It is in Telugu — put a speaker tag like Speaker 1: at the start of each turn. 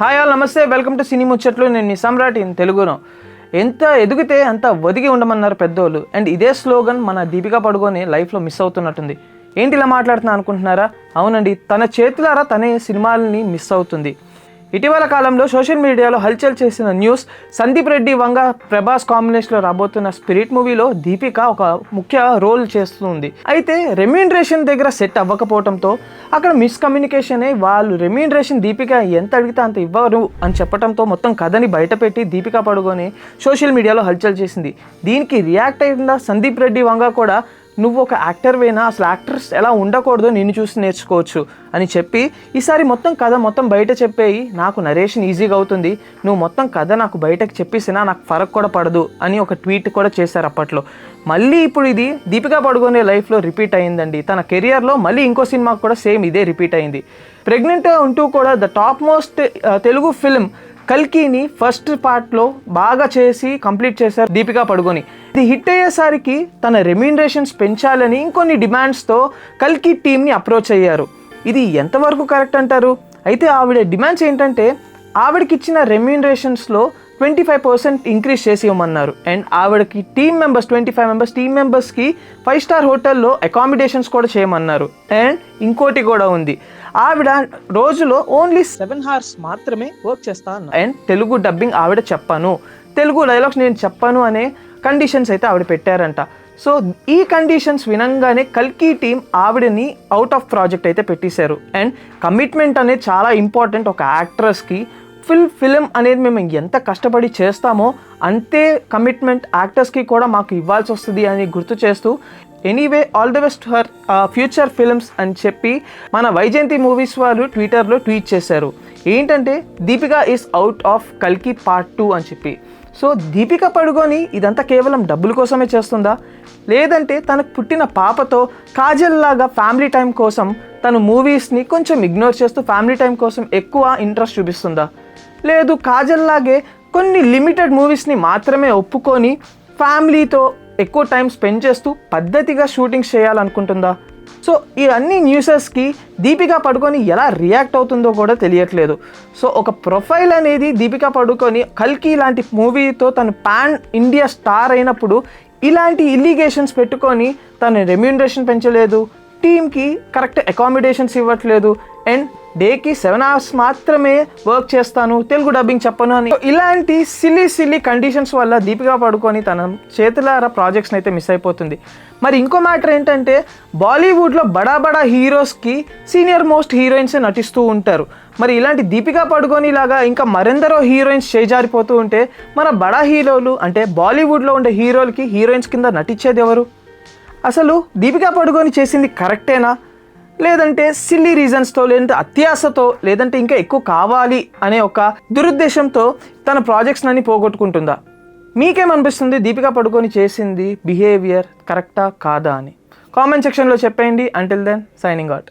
Speaker 1: హాయ్ ఆల్ నమస్తే. వెల్కమ్ టు సినీ ముచ్చట్లు. నేను మీ సమ్రాట్ ఇన్ తెలుగులో ఎంత ఎదిగితే అంత ఒదిగి ఉండమన్నారు పెద్దోళ్ళు. అండ్ ఇదే స్లోగన్ మన దీపికా పడుకొని లైఫ్లో మిస్ అవుతున్నట్టుంది. ఏంటి ఇలా మాట్లాడుతున్నా అనుకుంటున్నారా? అవునండి తన చేతులారా తనే సినిమాలని మిస్ అవుతుంది. ఇటీవల కాలంలో సోషల్ మీడియాలో హల్చల్ చేసిన న్యూస్ సందీప్ రెడ్డి వంగ ప్రభాస్ కాంబినేషన్లో రాబోతున్న స్పిరిట్ మూవీలో దీపిక ఒక ముఖ్య రోల్ చేస్తుంది. అయితే రెమ్యూనరేషన్ దగ్గర సెట్ అవ్వకపోవడంతో అక్కడ మిస్కమ్యూనికేషన్ అయి వాళ్ళు రెమ్యూనరేషన్ దీపిక ఎంత అడిగితే అంత ఇవ్వరు అని చెప్పడంతో మొత్తం కథని బయటపెట్టి దీపిక పడుకొని సోషల్ మీడియాలో హల్చల్ చేసింది. దీనికి రియాక్ట్ అయిన సందీప్ రెడ్డి వంగ కూడా నువ్వు ఒక యాక్టర్ వేనా? అసలు యాక్టర్స్ ఎలా ఉండకూడదో నిన్ను చూసి నేర్చుకోవచ్చు అని చెప్పి ఈసారి మొత్తం కథ మొత్తం బయట చెప్పేయి. నాకు నరేషన్ ఈజీగా అవుతుంది. నువ్వు మొత్తం కథ నాకు బయటకు చెప్పేసినా నాకు ఫరక్ కూడా పడదు అని ఒక ట్వీట్ కూడా చేశారు అప్పట్లో. మళ్ళీ ఇప్పుడు ఇది దీపికా పడుకునే లైఫ్లో రిపీట్ అయిందండి. తన కెరియర్లో మళ్ళీ ఇంకో సినిమాకు కూడా సేమ్ ఇదే రిపీట్ అయింది. ప్రెగ్నెంట్ ఉంటూ కూడా the top most Telugu film కల్కిని first పార్ట్లో బాగా చేసి కంప్లీట్ చేశారు దీపికా పడుకొని ఇది హిట్ అయ్యేసరికి తన రెమ్యూనరేషన్స్ పెంచాలని ఇంకొన్ని డిమాండ్స్తో కల్కి టీమ్ని అప్రోచ్ అయ్యారు. ఇది ఎంతవరకు కరెక్ట్ అంటారు? అయితే ఆవిడ డిమాండ్స్ ఏంటంటే ఆవిడకిచ్చిన రెమ్యూనరేషన్స్లో ట్వంటీ ఫైవ్ పర్సెంట్ ఇంక్రీజ్ చేసి ఇవ్వమన్నారు అండ్ ఆవిడకి team members twenty five members team మెంబర్స్కి ఫైవ్ స్టార్ హోటల్లో అకామిడేషన్స్ కూడా చేయమన్నారు. అండ్ ఇంకోటి కూడా ఉంది. ఆవిడ రోజులో ఓన్లీ సెవెన్ హార్స్ మాత్రమే వర్క్ చేస్తా అన్నారు. అండ్ తెలుగు డబ్బింగ్ ఆవిడ చెప్పాను. తెలుగు డైలాగ్స్ నేను చెప్పాను అనే కండిషన్స్ అయితే ఆవిడ పెట్టారంట. సో ఈ కండిషన్స్ వినంగానే కల్కి టీం ఆవిడని అవుట్ ఆఫ్ ప్రాజెక్ట్ అయితే పెట్టేశారు. అండ్ కమిట్మెంట్ అనేది చాలా ఇంపార్టెంట్ ఒక యాక్ట్రెస్కి ఫుల్ ఫిలిం అనేది మేము ఎంత కష్టపడి చేస్తామో అంతే కమిట్మెంట్ యాక్టర్స్కి కూడా మాకు ఇవ్వాల్సి వస్తుంది అని గుర్తు చేస్తూ anyway all the best for future films అని చెప్పి మన వైజయంతి మూవీస్ వాళ్ళు ట్విట్టర్లో ట్వీట్ చేశారు. ఏంటంటే దీపిక ఈస్ అవుట్ ఆఫ్ కల్కి పార్ట్ టూ అని చెప్పి. సో దీపిక పడుకొని ఇదంతా కేవలం డబ్బుల కోసమే చేస్తుందా? లేదంటే తనకు పుట్టిన పాపతో కాజల్ లాగా ఫ్యామిలీ టైం కోసం తను మూవీస్ని కొంచెం ఇగ్నోర్ చేస్తూ ఫ్యామిలీ టైం కోసం ఎక్కువ ఇంట్రెస్ట్ చూపిస్తుందా? లేదు కాజల్ లాగే కొన్ని లిమిటెడ్ మూవీస్ని మాత్రమే ఒప్పుకొని ఫ్యామిలీతో ఎక్కువ టైం స్పెండ్ చేస్తూ పద్ధతిగా షూటింగ్స్ చేయాలనుకుంటుందా? సో ఈ అన్ని న్యూసెస్కి దీపికా పడుకొని ఎలా రియాక్ట్ అవుతుందో కూడా తెలియట్లేదు. సో ఒక ప్రొఫైల్ అనేది దీపికా పడుకొని కల్కి లాంటి మూవీతో తను పాన్ ఇండియా స్టార్ అయినప్పుడు ఇలాంటి ఇల్లిగేషన్స్ పెట్టుకొని తను రెమ్యూనరేషన్ పెంచలేదు టీమ్కి కరెక్ట్ అకామిడేషన్స్ ఇవ్వట్లేదు అండ్ డేకి సెవెన్ అవర్స్ మాత్రమే వర్క్ చేస్తాను. తెలుగు డబ్బింగ్ చెప్పను అని. ఇలాంటి సిల్లీ సిల్లీ కండిషన్స్ వల్ల దీపికా పడుకొని తన చేతులారా ప్రాజెక్ట్స్ని అయితే మిస్ అయిపోతుంది. మరి ఇంకో మ్యాటర్ ఏంటంటే బాలీవుడ్లో బడా బడా హీరోస్కి సీనియర్ మోస్ట్ హీరోయిన్స్ నటిస్తూ ఉంటారు. మరి ఇలాంటి దీపికా పడుకొని లాగా ఇంకా మరెందరో హీరోయిన్స్ చేజారిపోతూ ఉంటే మన బడా హీరోలు అంటే బాలీవుడ్లో ఉండే హీరోలకి హీరోయిన్స్ కింద నటించేది ఎవరు? అసలు దీపికా పడుకొని చేసింది కరెక్టేనా లేదంటే సిల్లీ రీజన్స్తో లేదంటే అత్యాశతో లేదంటే ఇంకా ఎక్కువ కావాలి అనే ఒక దురుద్దేశంతో తన ప్రాజెక్ట్స్ అన్ని పోగొట్టుకుంటుందా? మీకేమనిపిస్తుంది? దీపికా పడుకొని చేసింది బిహేవియర్ కరెక్టా కాదా అని? కామెంట్ సెక్షన్లో చెప్పేయండి. Until then signing out